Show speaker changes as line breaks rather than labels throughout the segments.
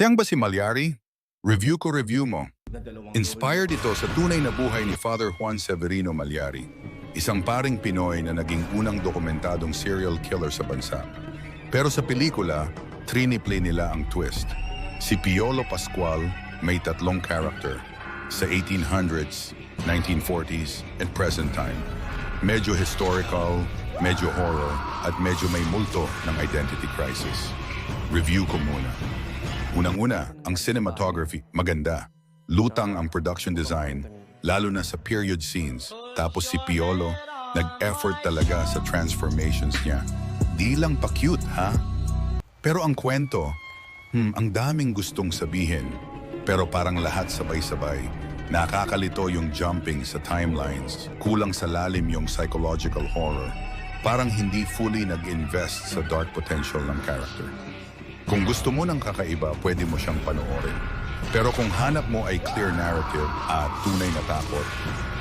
Sayang ba si Malyari? Review ko review mo. Inspired ito sa tunay na buhay ni Father Juan Severino Malyari, isang paring Pinoy na naging unang dokumentadong serial killer sa bansa. Pero sa pelikula, triniplay nila ang twist. Si Piolo Pascual may tatlong character sa 1800s, 1940s, and present time. Medyo historical, medyo horror, at medyo may multo ng identity crisis. Review ko muna. Unang-una, ang cinematography, maganda. Lutang ang production design, lalo na sa period scenes. Tapos si Piolo, nag-effort talaga sa transformations niya. Di lang pa cute, ha? Pero ang kwento, hmm, ang daming gustong sabihin. Pero parang lahat sabay-sabay. Nakakalito yung jumping sa timelines. Kulang sa lalim yung psychological horror. Parang hindi fully nag-invest sa dark potential ng character. Kung gusto mo ng kakaiba, pwede mo siyang panoorin. Pero kung hanap mo ay clear narrative at tunay na takot,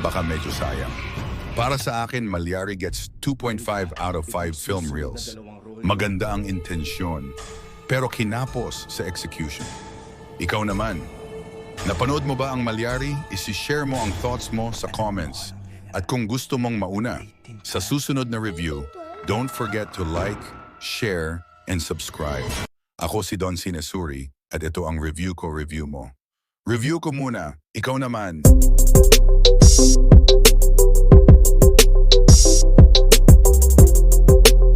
baka medyo sayang. Para sa akin, Malyari gets 2.5 out of 5 film reels. Maganda ang intensyon, pero kinapos sa execution. Ikaw naman, napanood mo ba ang Malyari? Isi-share mo ang thoughts mo sa comments. At kung gusto mong mauna, sa susunod na review, don't forget to like, share, and subscribe. Ako si Don Sinesuri at ito ang review ko review mo. Review ko muna, ikaw naman.